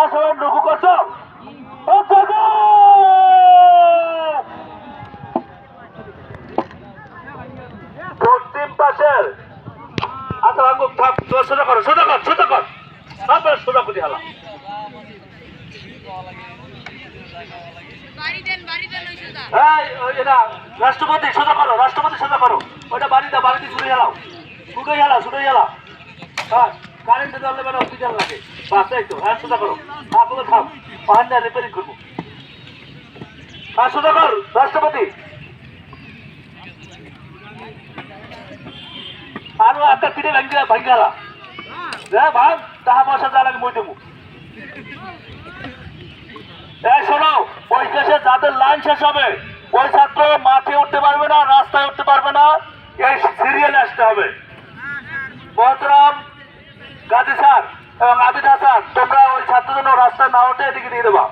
হ্যাঁ সবাই লঘু করছ ও কাকু! পশ্চিম পাশের আচ্ছা আঙ্গুক থাক সোজা করো সোজা কর সোজা কর। তারপরে সোজা করি হালা। বাড়ি বাড়ি রাষ্ট্রপতি সোজা করো রাষ্ট্রপতি সোজা করো। ওটা বাড়িতে বাড়িতে ছুটে গেলাও ছুটে গেলা ছুটে গেলা হ্যাঁ। কারেন্টে ধরলে মানে অক্সিজেন লাগে। তো হ্যাঁ সোজা করো। থাম পাহাড়টা রিপেয়ারিং করব। হ্যাঁ সোজা কর, রাষ্ট্রপতি। আরও একটা পিঠে ভেঙে ভেঙে গেলা হ্যাঁ ভাগ, টাকা পয়সা যা লাগে মই দেবো। এই শোনো, ওই যাদের লাইন শেষ হবে, ওই ছাত্র মাঠে উঠতে পারবে না, রাস্তায় উঠতে পারবে না, এই সিরিয়ালে আসতে হবে। মহতরাম এবং আবিদ হাসান তোমরা ওই ছাত্র জন্য রাস্তায় না উঠে এদিকে দিয়ে দেবা।